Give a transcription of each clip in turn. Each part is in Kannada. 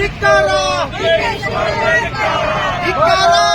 ಧಿಕ್ಕಾರ. ಧಿಕ್ಕಾರ.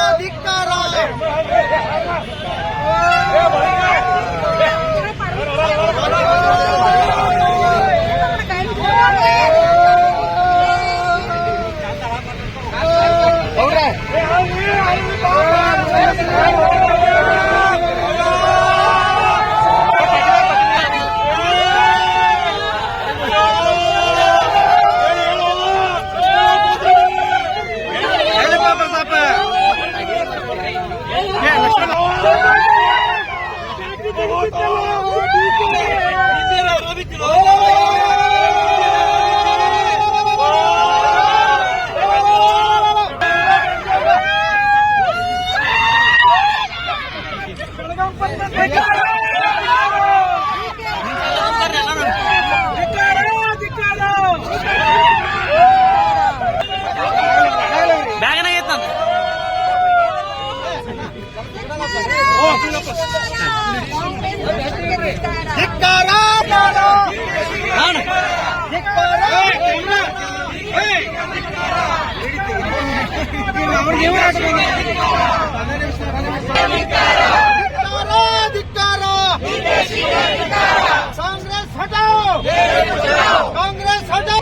ಧಿಕ್ಕಾರ ಧಿಕ್ಕಾರ ಕಾಂಗ್ರೆಸ್ ಹಟಾओ ಕಾಂಗ್ರೆಸ್ ಹಟಾओ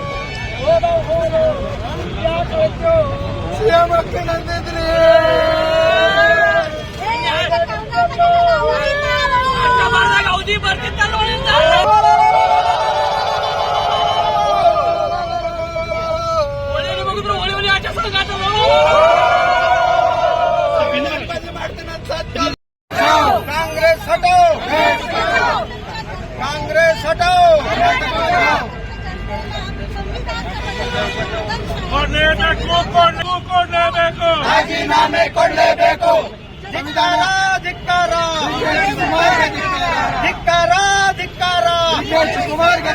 ಕೊಡ್ಲೇಬೇಕು ಕೊಡ್ಲೇಬೇಕು ರಾಜೀನಾಮೆ ಕೊಡಲೇಬೇಕು ಧಿಕ್ಕಾರ ಧಿಕ್ಕಾರ ಧಿಕ್ಕಾರ ಧಿಕ್ಕಾರ ಶಿವಕುಮಾರ್ಗೆ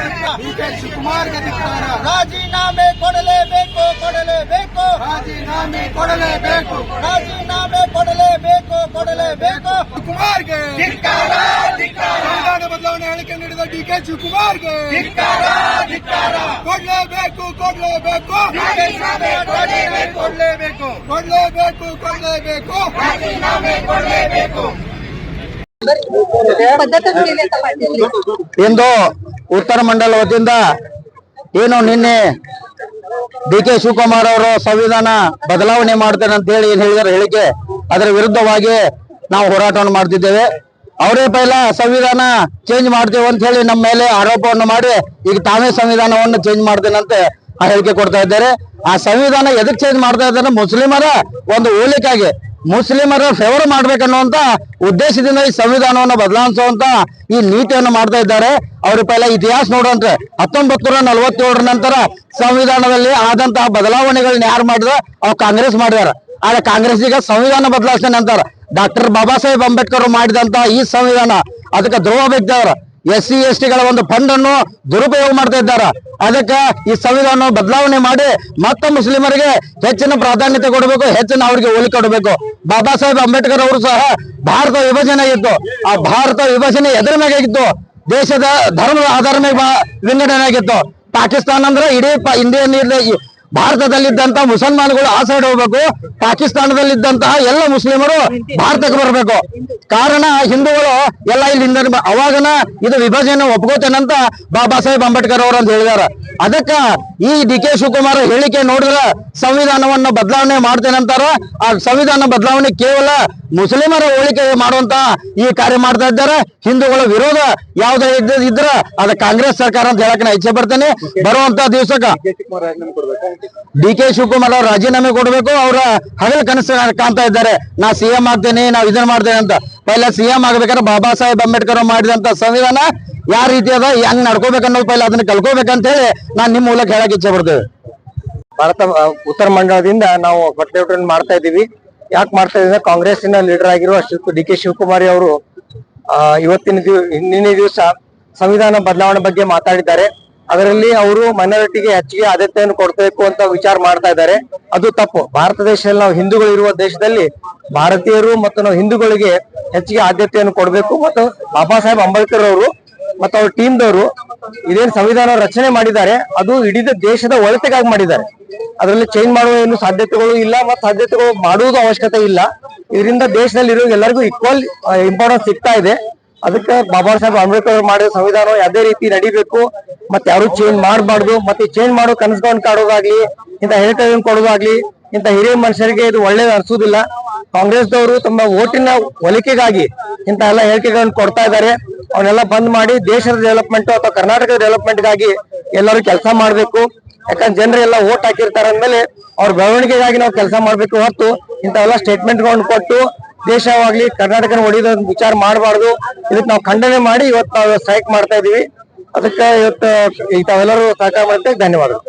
ಶಿವಕುಮಾರ್ಗೆ ಧಿಕ್ಕಾರ ರಾಜೀನಾಮೆ ಕೊಡಲೇಬೇಕು ಕೊಡಲೇಬೇಕು ರಾಜೀನಾಮೆ ಕೊಡಲೇಬೇಕು ರಾಜೀನಾಮೆ ಕೊಡಲೇಬೇಕು ಕೊಡಲೇಬೇಕು ಶಿವಕುಮಾರ್ಗೆ ಧಿಕ್ಕಾರ ಧಿಕ್ಕಾರ ಸಂವಿಧಾನ ಬದಲಾವಣೆ ಹೇಳಿಕೆ ನೀಡಿದ ಡಿ ಕುಮಾರ್ಗೆ ಕೊಡ್ಲೇಬೇಕು ಕೊಡ್ಲೇಬೇಕು. ಕೊಡ್ಲೇಬೇಕು. ಕೊಡ್ಲೇಬೇಕು. ಕೊಡ್ಲೇಬೇಕು. ಇಂದು ಉತ್ತರ ಮಂಡಲ ವತಿಯಿಂದ ಏನು ನಿನ್ನೆ ಡಿ ಕೆ ಶಿವಕುಮಾರ್ ಅವರು ಸಂವಿಧಾನ ಬದಲಾವಣೆ ಮಾಡ್ತೇನೆ ಅಂತ ಹೇಳಿ ಏನ್ ಹೇಳಿದಾರೆ ಹೇಳಿಕೆ. ಅದರ ವಿರುದ್ಧವಾಗಿ ನಾವು ಹೋರಾಟವನ್ನು ಮಾಡ್ತಿದ್ದೇವೆ. ಅವರೇ ಪೈಲ ಸಂವಿಧಾನ ಚೇಂಜ್ ಮಾಡ್ತೇವೆ ಅಂತ ಹೇಳಿ ನಮ್ಮ ಮೇಲೆ ಆರೋಪವನ್ನು ಮಾಡಿ, ಈಗ ತಾವೇ ಸಂವಿಧಾನವನ್ನು ಚೇಂಜ್ ಮಾಡ್ತೇನಂತೆ ಆ ಹೇಳಿಕೆ ಕೊಡ್ತಾ ಇದ್ದಾರೆ. ಆ ಸಂವಿಧಾನ ಎದಕ್ ಚೇಂಜ್ ಮಾಡ್ತಾ ಇದ್ದಾರೆ? ಮುಸ್ಲಿಮರ ಒಂದು ಹೋಲಿಕೆಗೆ ಮುಸ್ಲಿಮರ ಫೇವರ್ ಮಾಡ್ಬೇಕನ್ನುವಂತ ಉದ್ದೇಶದಿಂದ ಈ ಸಂವಿಧಾನವನ್ನು ಬದಲಾಯಿಸುವಂತ ಈ ನೀತಿಯನ್ನು ಮಾಡ್ತಾ ಇದ್ದಾರೆ. ಅವ್ರ ಪೈಲ ಇತಿಹಾಸ ನೋಡುವಂತೆ ಹತ್ತೊಂಬತ್ತು ನೂರ ನಲವತ್ತೇಳರ ನಂತರ ಸಂವಿಧಾನದಲ್ಲಿ ಆದಂತಹ ಬದಲಾವಣೆಗಳನ್ನ ಯಾರು ಮಾಡಿದ್ರ ಅವ್ರು ಕಾಂಗ್ರೆಸ್ ಮಾಡಿದಾರ. ಆದ್ರೆ ಕಾಂಗ್ರೆಸ್ ಈಗ ಸಂವಿಧಾನ ಬದಲಾಯಿಸ್ತೇನೆ ಅಂತಾರ ಡಾಕ್ಟರ್ ಬಾಬಾ ಸಾಹೇಬ್ ಅಂಬೇಡ್ಕರ್ ಮಾಡಿದಂತ ಈ ಸಂವಿಧಾನ, ಅದಕ್ಕೆ ಧ್ರುವ ಬಿದ್ದವ್ರ ಎಸ್ ಸಿ ಎಸ್ ಟಿಗಳ ಒಂದು ಫಂಡ್ ಅನ್ನು ದುರುಪಯೋಗ ಮಾಡ್ತಾ ಇದ್ದಾರೆ. ಅದಕ್ಕೆ ಈ ಸಂವಿಧಾನ ಬದಲಾವಣೆ ಮಾಡಿ ಮತ್ತೆ ಮುಸ್ಲಿಮರಿಗೆ ಹೆಚ್ಚಿನ ಪ್ರಾಧಾನ್ಯತೆ ಕೊಡಬೇಕು, ಹೆಚ್ಚಿನ ಅವರಿಗೆ ಹೋಲಿಕೆ ಕೊಡಬೇಕು. ಬಾಬಾ ಸಾಹೇಬ್ ಅಂಬೇಡ್ಕರ್ ಅವರು ಸಹ ಭಾರತ ವಿಭಜನೆ ಆಗಿತ್ತು. ಆ ಭಾರತ ವಿಭಜನೆ ಎದುರ ಮೇಲೆ ಆಗಿತ್ತು. ದೇಶದ ಧರ್ಮದ ಆಧಾರ ಮೇಲೆ ವಿಂಗಡಣೆ ಆಗಿತ್ತು. ಪಾಕಿಸ್ತಾನ ಅಂದ್ರೆ ಇಡೀ ಇಂಡಿಯನ್ ಇರ್ಲಿ- ಈ ಭಾರತದಲ್ಲಿದ್ದಂತ ಮುಸಲ್ಮಾನಗಳು ಆ ಸೈಡ್ ಹೋಗ್ಬೇಕು, ಪಾಕಿಸ್ತಾನದಲ್ಲಿದ್ದಂತಹ ಎಲ್ಲ ಮುಸ್ಲಿಮರು ಭಾರತಕ್ಕೆ ಬರಬೇಕು. ಕಾರಣ ಹಿಂದೂಗಳು ಎಲ್ಲ ಇಲ್ಲಿಂದ ಅವಾಗನ ಇದು ವಿಭಜನೆ ಒಪ್ಕೋತೇನಂತ ಬಾಬಾ ಸಾಹೇಬ್ ಅಂಬೇಡ್ಕರ್ ಅವರು ಅಂತ ಹೇಳಿದಾರ ಅದಕ್ಕ ಈ ಡಿ ಕೆ ಶಿವಕುಮಾರ್ ಹೇಳಿಕೆ ನೋಡಿದ್ರ ಸಂವಿಧಾನವನ್ನ ಬದಲಾವಣೆ ಮಾಡ್ತೇನೆ ಅಂತಾರ, ಆ ಸಂವಿಧಾನ ಬದಲಾವಣೆ ಕೇವಲ ಮುಸ್ಲಿಮರ ಹೋಲಿಕೆ ಮಾಡುವಂತ ಈ ಕಾರ್ಯ ಮಾಡ್ತಾ ಇದ್ದಾರೆ. ಹಿಂದೂಗಳ ವಿರೋಧ ಯಾವ್ದೇ ಇದ್ರ ಅದ ಕಾಂಗ್ರೆಸ್ ಸರ್ಕಾರ ಅಂತ ಹೇಳಕ್ ನಾ ಇಚ್ಛೆ ಬರ್ತೇನೆ ಬರುವಂತ ದಿವಸಕ್ಕ ಡಿ ಕೆ ಶಿವಕುಮಾರ್ ಅವ್ರು ರಾಜೀನಾಮೆ ಕೊಡಬೇಕು, ಅವರ ಹಗಲು ಕನಸು ಕಾಣ್ತಾ ಇದ್ದಾರೆ. ನಾ ಸಿಎಂ ಆಗ್ತೇನೆ, ನಾವ್ ಇದನ್ನ ಮಾಡ್ತೇನೆ ಅಂತ. ಪೈಲ ಸಿಎಂ ಆಗ್ಬೇಕಾದ್ರೆ ಬಾಬಾ ಸಾಹೇಬ್ ಅಂಬೇಡ್ಕರ್ ಮಾಡಿದಂತ ಸಂವಿಧಾನ ಯಾವ ರೀತಿ ಅದ, ಹೆಂಗ್ ನಡ್ಕೋಬೇಕನ್ನೋದು ಪೈಲ ಅದನ್ನ ಕಲ್ಕೋಬೇಕಂತ ಹೇಳಿ ನಾನ್ ನಿಮ್ ಮೂಲಕ ಹೇಳಕ್ ಇಚ್ಛೆ ಪಡ್ತೇವೆ. ಭಾರತ ಉತ್ತರ ಮಂಡಲದಿಂದ ನಾವು ಪ್ರತಿಭಟನೆ ಮಾಡ್ತಾ ಇದ್ದೀವಿ. ಯಾಕೆ ಮಾಡ್ತಾ ಇದ್ದೀವಿ ಕಾಂಗ್ರೆಸ್ಸಿನ ಲೀಡರ್ ಆಗಿರುವ ಡಿ ಕೆ ಶಿವಕುಮಾರಿ ಅವರು ಇವತ್ತಿನ ದಿವ ನಿನ್ನೆ ದಿವಸ ಸಂವಿಧಾನ ಬದಲಾವಣೆ ಬಗ್ಗೆ ಮಾತಾಡಿದ್ದಾರೆ. ಅದರಲ್ಲಿ ಅವರು ಮೈನಾರಿಟಿಗೆ ಹೆಚ್ಚಿಗೆ ಆದ್ಯತೆಯನ್ನು ಕೊಡಬೇಕು ಅಂತ ವಿಚಾರ ಮಾಡ್ತಾ ಇದ್ದಾರೆ. ಅದು ತಪ್ಪು. ಭಾರತ ದೇಶದಲ್ಲಿ ನಾವು ಹಿಂದೂಗಳು ಇರುವ ದೇಶದಲ್ಲಿ ಭಾರತೀಯರು ಮತ್ತು ನಾವು ಹಿಂದೂಗಳಿಗೆ ಹೆಚ್ಚಿಗೆ ಆದ್ಯತೆಯನ್ನು ಕೊಡಬೇಕು. ಮತ್ತು ಬಾಬಾ ಸಾಹೇಬ್ ಅಂಬೇಡ್ಕರ್ ಅವರು ಮತ್ತು ಅವ್ರ ಟೀಮ್ದವರು ಇದೇನು ಸಂವಿಧಾನ ರಚನೆ ಮಾಡಿದ್ದಾರೆ, ಅದು ಇಡೀ ದೇಶದ ಒಳತೆಗಾಗಿ ಮಾಡಿದ್ದಾರೆ. ಅದರಲ್ಲಿ ಚೇಂಜ್ ಮಾಡುವ ಏನು ಸಾಧ್ಯತೆಗಳು ಇಲ್ಲ ಮತ್ತು ಸಾಧ್ಯತೆಗಳು ಮಾಡುವುದು ಅವಶ್ಯಕತೆ ಇಲ್ಲ. ಇದರಿಂದ ದೇಶದಲ್ಲಿ ಇರೋ ಎಲ್ಲರಿಗೂ ಈಕ್ವಲ್ ಇಂಪಾರ್ಟೆನ್ಸ್ ಸಿಗ್ತಾ ಇದೆ. ಅದಕ್ಕೆ ಬಾಬಾ ಸಾಹೇಬ್ ಅಂಬೇಡ್ಕರ್ ಮಾಡಿದ ಸಂವಿಧಾನ ಯಾವುದೇ ರೀತಿ ನಡಿಬೇಕು, ಮತ್ತೆ ಯಾರು ಚೇಂಜ್ ಮಾಡಬಾರ್ದು, ಮತ್ತೆ ಚೇಂಜ್ ಮಾಡೋ ಕನಸುಗಳನ್ನು ಕಾಡೋದಾಗ್ಲಿ ಇಂತ ಹೇಳಿಕೆಗಳನ್ನು ಕೊಡೋದಾಗ್ಲಿ ಇಂತ ಹಿರಿಯ ಮನುಷ್ಯರಿಗೆ ಇದು ಒಳ್ಳೇದು ಕಾಂಗ್ರೆಸ್ ಕಾಂಗ್ರೆಸ್ದವರು ತಮ್ಮ ಓಟಿನ ಒಲಿಕೆಗಾಗಿ ಇಂತ ಎಲ್ಲ ಹೇಳಿಕೆಗಳನ್ನು ಕೊಡ್ತಾ ಇದ್ದಾರೆ. ಅವನ್ನೆಲ್ಲ ಬಂದ್ ಮಾಡಿ ದೇಶದ ಡೆವಲಪ್ಮೆಂಟ್ ಅಥವಾ ಕರ್ನಾಟಕದ ಡೆವಲಪ್ಮೆಂಟ್ಗಾಗಿ ಎಲ್ಲರೂ ಕೆಲಸ ಮಾಡಬೇಕು. ಯಾಕಂದ್ರೆ ಜನರೆಲ್ಲ ಓಟ್ ಹಾಕಿರ್ತಾರೆ ಅಂದ್ಮೇಲೆ ಅವ್ರ ಬೆಳವಣಿಗೆಗಾಗಿ ನಾವು ಕೆಲಸ ಮಾಡ್ಬೇಕು ಹೊರತು ಇಂಥವೆಲ್ಲ ಸ್ಟೇಟ್ಮೆಂಟ್ಗಳನ್ನು ಕೊಟ್ಟು ದೇಶವಾಗ್ಲಿ ಕರ್ನಾಟಕನ ಹೊಡಿದ ವಿಚಾರ ಮಾಡಬಾರ್ದು. ಇದಕ್ಕೆ ನಾವು ಖಂಡನೆ ಮಾಡಿ ಇವತ್ತು ನಾವು ಸ್ಟ್ರೈಕ್ ಮಾಡ್ತಾ ಇದೀವಿ. ಅದಕ್ಕೆ ಇವತ್ತು ತಾವೆಲ್ಲರೂ ಸಹಕಾರ ಮಾಡ್ತೇವೆ. ಧನ್ಯವಾದಗಳು.